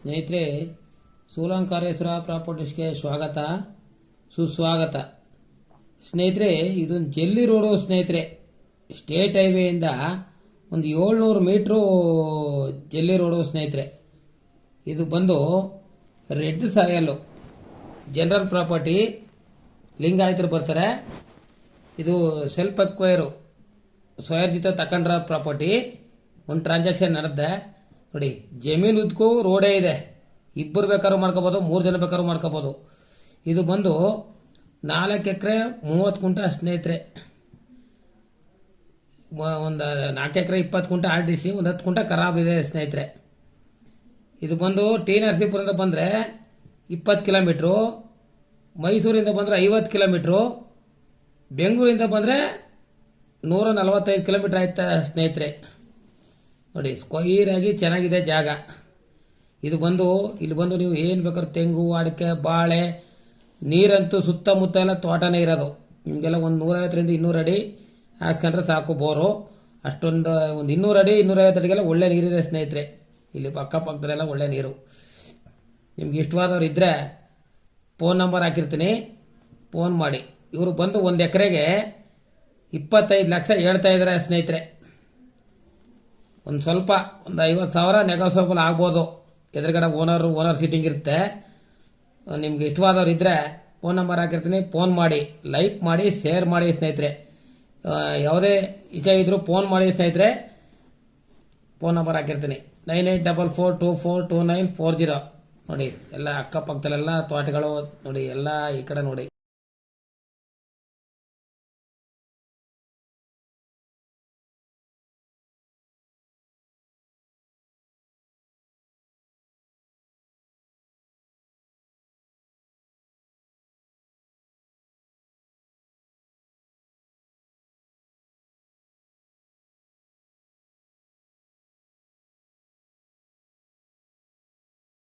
ಸ್ನೇಹಿತರೆ ಸೂಲಂಕಾರೇಶ್ವರ ಪ್ರಾಪರ್ಟೀಸ್ಗೆ ಸ್ವಾಗತ, ಸುಸ್ವಾಗತ. ಸ್ನೇಹಿತರೆ, ಇದೊಂದು ಜಲ್ಲಿ ರೋಡು ಸ್ನೇಹಿತರೆ. ಸ್ಟೇಟ್ ಹೈವೇಯಿಂದ ಒಂದು ಏಳ್ನೂರು ಮೀಟ್ರು ಜಲ್ಲಿ ರೋಡು ಸ್ನೇಹಿತರೆ. ಇದು ಬಂದು ರೆಡ್ ಸಾಯಲು. ಜನರಲ್ ಪ್ರಾಪರ್ಟಿ, ಲಿಂಗಾಯತರು ಬರ್ತಾರೆ. ಇದು ಸೆಲ್ಫ್ ಅಕ್ವೈರು ಸ್ವಯರ್ಜಿತ ತಕೊಂಡ್ರ ಪ್ರಾಪರ್ಟಿ. ಒಂದು ಟ್ರಾನ್ಸಾಕ್ಷನ್ ನಡೆದೆ ನೋಡಿ, ಜಮೀನು ಉದ್ಕೂ ರೋಡೇ ಇದೆ. ಇಬ್ಬರು ಬೇಕಾದ್ರೂ ಮಾಡ್ಕೋಬೋದು, ಮೂರು ಜನ ಬೇಕಾದ್ರೂ ಮಾಡ್ಕೋಬೋದು. ಇದು ಬಂದು ನಾಲ್ಕು ಎಕರೆ, ಮೂವತ್ತು ಕುಂಟ ಸ್ನೇಹಿತರೆ. ಒಂದು ನಾಲ್ಕು ಎಕರೆ, ಇಪ್ಪತ್ತು ಕುಂಟ ಆರ್ ಡಿ ಸಿ, ಒಂದು ಹತ್ತು ಕುಂಟ ಖರಾಬ್ ಇದೆ ಸ್ನೇಹಿತರೆ. ಇದು ಬಂದು ಟಿ ನರಸೀಪುರದಿಂದ ಬಂದರೆ ಇಪ್ಪತ್ತು ಕಿಲೋಮೀಟ್ರು, ಮೈಸೂರಿಂದ ಬಂದರೆ ಐವತ್ತು ಕಿಲೋಮೀಟ್ರು, ಬೆಂಗಳೂರಿಂದ ಬಂದರೆ ನೂರ ನಲವತ್ತೈದು ಕಿಲೋಮೀಟ್ರ್ ಆಯ್ತಾ ಸ್ನೇಹಿತರೆ. ನೋಡಿ ಸ್ಕ್ವೈರ್ ಆಗಿ ಚೆನ್ನಾಗಿದೆ ಜಾಗ. ಇದು ಬಂದು, ಇಲ್ಲಿ ಬಂದು ನೀವು ಏನು ಬೇಕಾದ್ರೆ ತೆಂಗು, ಅಡಿಕೆ, ಬಾಳೆ, ನೀರಂತೂ ಸುತ್ತಮುತ್ತ ಎಲ್ಲ ತೋಟನೇ ಇರೋದು. ನಿಮಗೆಲ್ಲ ಒಂದು ನೂರೈವತ್ತರಿಂದ ಇನ್ನೂರು ಅಡಿ ಹಾಕೊಂಡ್ರೆ ಸಾಕು ಬೋರು. ಅಷ್ಟೊಂದು, ಒಂದು ಇನ್ನೂರು ಅಡಿ, ಇನ್ನೂರೈವತ್ತು ಅಡಿಗೆಲ್ಲ ಒಳ್ಳೆ ನೀರಿದೆ ಸ್ನೇಹಿತರೆ. ಇಲ್ಲಿ ಅಕ್ಕಪಕ್ಕದಲ್ಲೆಲ್ಲ ಒಳ್ಳೆ ನೀರು. ನಿಮ್ಗೆ ಇಷ್ಟವಾದವ್ರು ಇದ್ದರೆ ಫೋನ್ ನಂಬರ್ ಹಾಕಿರ್ತೀನಿ. ಫೋನ್ ಮಾಡಿ. ಇವರು ಬಂದು ಒಂದು ಎಕರೆಗೆ ಇಪ್ಪತ್ತೈದು ಲಕ್ಷ ಹೇಳ್ತಾ ಇದ್ದಾರೆ ಸ್ನೇಹಿತರೆ. ಒಂದು ಸ್ವಲ್ಪ ಒಂದು ಐವತ್ತು ಸಾವಿರ ನೆಗೋಸಬಲ್ ಆಗ್ಬೋದು. ಎದುರುಗಡೆ ಓನರ್ ಓನರ್ ಸೀಟಿಂಗ್ ಇರುತ್ತೆ. ನಿಮ್ಗೆ ಇಷ್ಟವಾದವ್ರು ಇದ್ದರೆ ಫೋನ್ ನಂಬರ್ ಹಾಕಿರ್ತೀನಿ ಫೋನ್ ಮಾಡಿ ಲೈಕ್ ಮಾಡಿ ಶೇರ್ ಮಾಡಿ ಸ್ನೇಹಿತರೆ. ಯಾವುದೇ ಇಚ್ಛೆ ಇದ್ದರೂ ಫೋನ್ ಮಾಡಿ ಸ್ನೇಹಿತರೆ ಫೋನ್ ನಂಬರ್ ಹಾಕಿರ್ತೀನಿ. Nine eight double four two four two nine four zero ನೋಡಿ, ಎಲ್ಲ ಅಕ್ಕಪಕ್ಕದಲ್ಲೆಲ್ಲ ತೋಟಗಳು, ನೋಡಿ, ಎಲ್ಲ ಈ ಕಡೆ ನೋಡಿ.